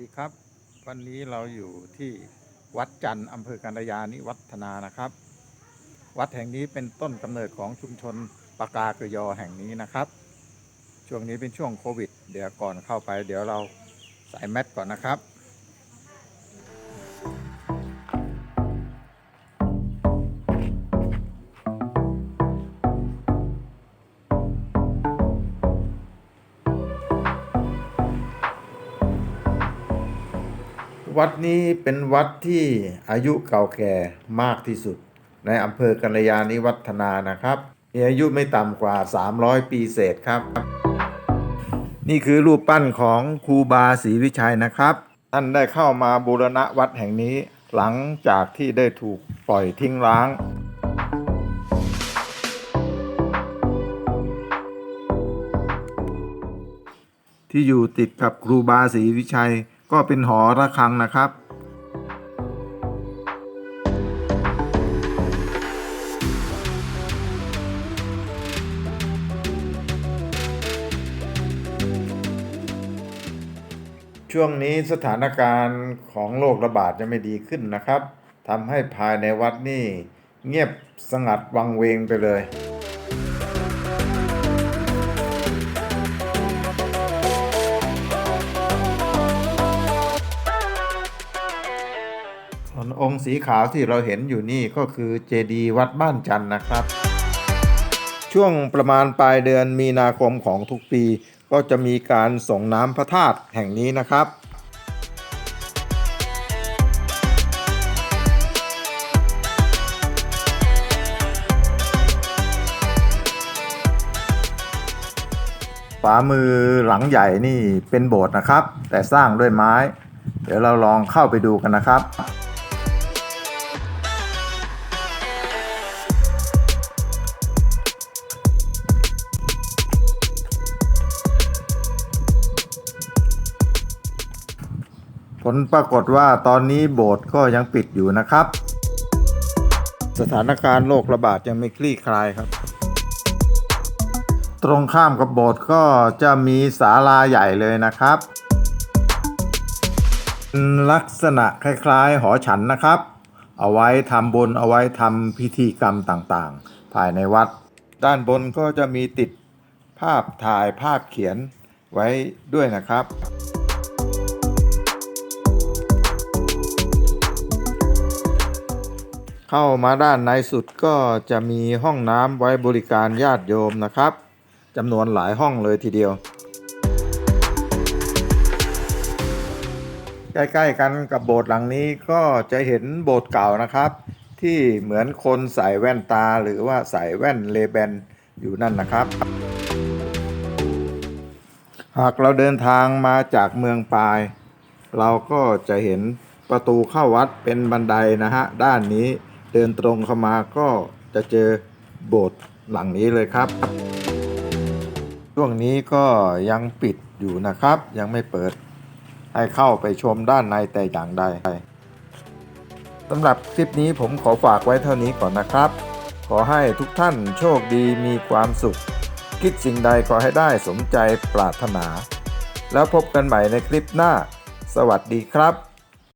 ดีครับ วันนี้เราอยู่ที่วัดจันทร์อำเภอกันยานิวัฒนานะครับ วัดแห่งนี้เป็นต้นกำเนิดของชุมชนปากากยอแห่งนี้นะครับ ช่วงนี้เป็นช่วงโควิด เดี๋ยวก่อนเข้าไป เดี๋ยวเราใส่แมสก่อนนะครับ วัดนี้เป็นวัดที่อายุเก่าแก่มากที่สุด ในอำเภอกัลยาณิวัฒนานะครับ มีอายุไม่ต่ำกว่า 300 ปีเศษครับ นี่คือรูปปั้นของครูบาศรีวิชัยนะครับ ท่านได้เข้ามาบูรณะวัดแห่งนี้หลังจากที่ได้ถูกปล่อยทิ้งร้างที่อยู่ติดกับครูบาศรีวิชัย ก็เป็นหอระฆังนะครับ ช่วงนี้สถานการณ์ของโรคระบาดจะไม่ดีขึ้นนะครับทำให้ภายในวัดนี่เงียบสงัดวังเวงไปเลย งค์สีขาวที่เราเห็นอยู่นี่ก็คือเจดีย์วัดบ้านจันทร์นะครับ ช่วงประมาณปลายเดือนมีนาคมของทุกปี ก็จะมีการส่งน้ำพระธาตุแห่งนี้นะครับฝามือหลังใหญ่นี่เป็นโบสถ์นะครับ แต่สร้างด้วยไม้ เดี๋ยวเราลองเข้าไปดูกันนะครับ ผลปรากฏว่าตอนนี้โบสถ์ก็ยังปิดอยู่นะครับ สถานการณ์โรคระบาดยังไม่คลี่คลายครับ ตรงข้ามกับโบสถ์ก็จะมีศาลาใหญ่เลยนะครับ ลักษณะคล้ายๆ หอฉันนะครับ เอาไว้ทำบนเอาไว้ทำพิธีกรรมต่างๆ ภายในวัด ด้านบนก็จะมีติดภาพถ่ายภาพเขียนไว้ด้วยนะครับ เข้ามาด้านในสุดก็จะมีห้องน้ำไว้บริการญาติโยมนะครับจำนวนหลายห้องเลยทีเดียว ใกล้ๆกันกับโบสถ์หลังนี้ก็จะเห็นโบสถ์เก่านะครับ ที่เหมือนคนใส่แว่นตาหรือว่าใส่แว่นเลแบนอยู่นั่นนะครับ หากเราเดินทางมาจากเมืองปาย เราก็จะเห็นประตูเข้าวัดเป็นบันไดนะฮะ ด้านนี้ เดินตรงเข้ามาก็จะเจอโบสถ์หลังนี้เลยครับ ช่วงนี้ก็ยังปิดอยู่นะครับ ยังไม่เปิดให้เข้าไปชมด้านในแต่อย่างใดสำหรับคลิปนี้ผมขอฝากไว้เท่านี้ก่อนนะครับ ขอให้ทุกท่านโชคดีมีความสุข คิดสิ่งใดขอให้ได้สมใจปรารถนา แล้วพบกันใหม่ในคลิปหน้า สวัสดีครับ